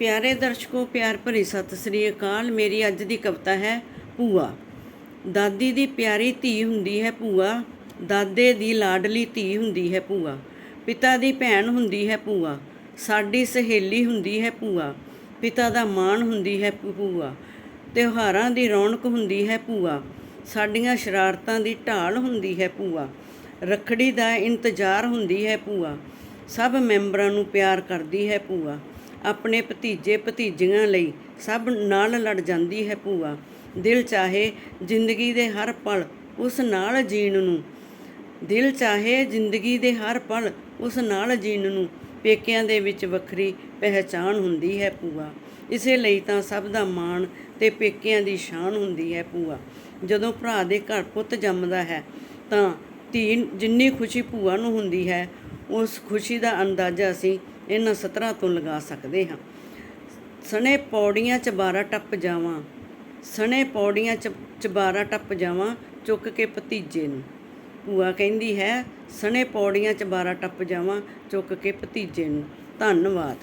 ਪਿਆਰੇ ਦਰਸ਼ਕੋ, ਪਿਆਰ ਭਰੀ ਸਤਿ ਸ੍ਰੀ ਅਕਾਲ। ਮੇਰੀ ਅੱਜ ਦੀ ਕਵਿਤਾ ਹੈ, ਭੂਆ। ਦਾਦੀ ਦੀ ਪਿਆਰੀ ਧੀ ਹੁੰਦੀ ਹੈ ਭੂਆ। ਦਾਦੇ ਦੀ ਲਾਡਲੀ ਧੀ ਹੁੰਦੀ ਹੈ ਭੂਆ। ਪਿਤਾ ਦੀ ਭੈਣ ਹੁੰਦੀ ਹੈ ਭੂਆ। ਸਾਡੀ ਸਹੇਲੀ ਹੁੰਦੀ ਹੈ ਭੂਆ। ਪਿਤਾ ਦਾ ਮਾਣ ਹੁੰਦੀ ਹੈ ਭੂਆ। ਤਿਉਹਾਰਾਂ ਦੀ ਰੌਣਕ ਹੁੰਦੀ ਹੈ ਭੂਆ। ਸਾਡੀਆਂ ਸ਼ਰਾਰਤਾਂ ਦੀ ਢਾਲ ਹੁੰਦੀ ਹੈ ਭੂਆ। ਰੱਖੜੀ ਦਾ ਇੰਤਜ਼ਾਰ ਹੁੰਦੀ ਹੈ ਭੂਆ। ਸਭ ਮੈਂਬਰਾਂ ਨੂੰ ਪਿਆਰ ਕਰਦੀ ਹੈ ਭੂਆ। ਆਪਣੇ ਭਤੀਜੇ ਭਤੀਜੀਆਂ ਲਈ ਸਭ ਨਾਲ ਲੜ ਜਾਂਦੀ ਹੈ ਭੂਆ। ਦਿਲ ਚਾਹੇ ਜ਼ਿੰਦਗੀ ਦੇ ਹਰ ਪਲ ਉਸ ਨਾਲ ਜੀਣ ਨੂੰ। ਦਿਲ ਚਾਹੇ ਜ਼ਿੰਦਗੀ ਦੇ ਹਰ ਪਲ ਉਸ ਨਾਲ ਜੀਣ ਨੂੰ। ਪੇਕਿਆਂ ਦੇ ਵਿੱਚ ਵੱਖਰੀ ਪਹਿਚਾਨ ਹੁੰਦੀ ਹੈ ਭੂਆ। ਇਸੇ ਲਈ ਤਾਂ ਸਭ ਦਾ ਮਾਣ ਤੇ ਪੇਕਿਆਂ ਦੀ ਸ਼ਾਨ ਹੁੰਦੀ ਹੈ ਭੂਆ। ਜਦੋਂ ਭਰਾ ਦੇ ਘਰ ਪੁੱਤ ਜੰਮਦਾ ਹੈ ਤਾਂ ਧੀ ਜਿੰਨੀ ਖੁਸ਼ੀ ਭੂਆ ਨੂੰ ਹੁੰਦੀ ਹੈ ਉਸ ਖੁਸ਼ੀ ਦਾ ਅੰਦਾਜ਼ਾ ਅਸੀਂ ਇਹਨਾਂ ਸਤਰਾਂ ਤੋਂ ਲਗਾ ਸਕਦੇ ਹਾਂ। ਸਣੇ ਪੌੜੀਆਂ ਚ ਬਾਰਾ ਟੱਪ ਜਾਵਾਂ, ਸਣੇ ਪੌੜੀਆਂ ਚ ਚਬਾਰਾ ਟੱਪ ਜਾਵਾਂ ਚੁੱਕ ਕੇ ਭਤੀਜੇ ਨੂੰ। ਭੂਆ ਕਹਿੰਦੀ ਹੈ, ਸਣੇ ਪੌੜੀਆਂ ਚ ਬਾਰਾ ਟੱਪ ਜਾਵਾਂ ਚੁੱਕ ਕੇ ਭਤੀਜੇ ਨੂੰ। ਧੰਨਵਾਦ।